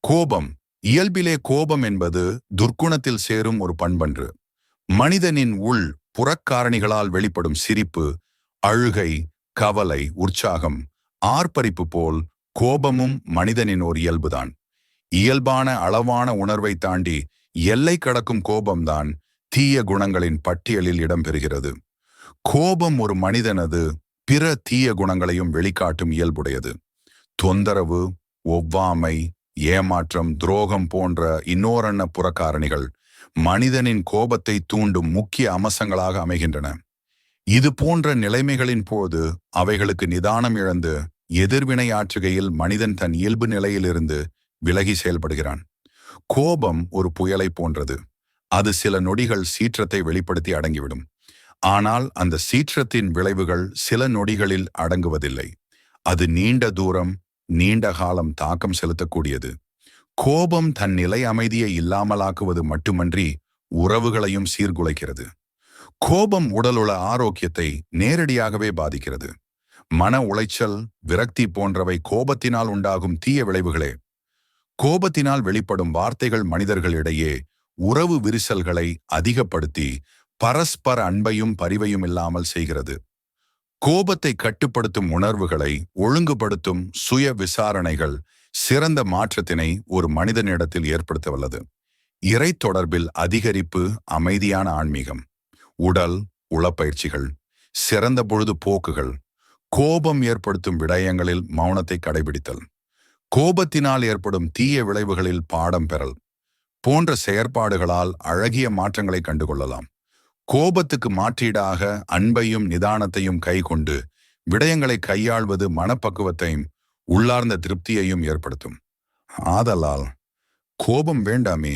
கோபம். இயல்பிலே கோபம் என்பது துர்க்குணத்தில் சேரும் ஒரு பண்பன்று. மனிதனின் உள் புறக்காரணிகளால் வெளிப்படும் சிரிப்பு அழுகை கவலை உற்சாகம் ஆர்ப்பரிப்பு போல் கோபமும் மனிதனின் ஒரு இயல்புதான். இயல்பான அளவான உணர்வை தாண்டி எல்லை கடக்கும் கோபம்தான் தீய குணங்களின் பட்டியலில் இடம்பெறுகிறது. கோபம் ஒரு மனிதனது பிற தீய குணங்களையும் வெளிக்காட்டும் இயல்புடையது. தொந்தரவு ஒவ்வாமை ஏமாற்றம் துரோகம் போன்ற இன்னோரன்ன புறக்காரணிகள் மனிதனின் கோபத்தை தூண்டும் முக்கிய அம்சங்களாக அமைகின்றன. இது போன்ற நிலைமைகளின் போது அவைகளுக்கு நிதானம் இழந்து எதிர்வினை ஆற்றுகையில் மனிதன் தன் இயல்பு நிலையிலிருந்து விலகி செயல்படுகிறான். கோபம் ஒரு புயலை போன்றது. அது சில நொடிகள் சீற்றத்தை வெளிப்படுத்தி அடங்கிவிடும். ஆனால் அந்த சீற்றத்தின் விளைவுகள் சில நொடிகளில் அடங்குவதில்லை. அது நீண்ட தூரம் நீண்ட காலம் தாக்கம் செலுத்தக்கூடியது. கோபம் தன் நிலை அமைதியை இல்லாமலாக்குவது மட்டுமன்றி உறவுகளையும் சீர்குலைக்கிறது. கோபம் உடலுள்ள ஆரோக்கியத்தை நேரடியாகவே பாதிக்கிறது. மன உளைச்சல் விரக்தி போன்றவை கோபத்தினால் உண்டாகும் தீய விளைவுகளே. கோபத்தினால் வெளிப்படும் வார்த்தைகள் மனிதர்களிடையே உறவு விரிசல்களை அதிகப்படுத்தி பரஸ்பர அன்பையும் பரிவையும் இல்லாமல் செய்கிறது. கோபத்தை கட்டுப்படுத்தும் உணர்வுகளை ஒழுங்குபடுத்தும் சுய விசாரணைகள் சிறந்த மாற்றத்தினை ஒரு மனிதனிடத்தில் ஏற்படுத்த வல்லது இறை தொடர்பில் அதிகரிப்பு அமைதியான ஆன்மீகம் உடல் உளப்பயிற்சிகள் சிறந்த பொழுது போக்குகள் கோபம் ஏற்படுத்தும் விடயங்களில் மௌனத்தை கடைபிடித்தல் கோபத்தினால் ஏற்படும் தீய விளைவுகளில் பாடம் பெறல் போன்ற செயற்பாடுகளால் அழகிய மாற்றங்களை கண்டுகொள்ளலாம். கோபத்துக்கு மாற்றீடாக அன்பையும் நிதானத்தையும் கைகொண்டு விடயங்களை கையாள்வது மனப்பக்குவத்தையும் உள்ளார்ந்த திருப்தியையும் ஏற்படுத்தும். ஆதலால் கோபம் வேண்டாமே.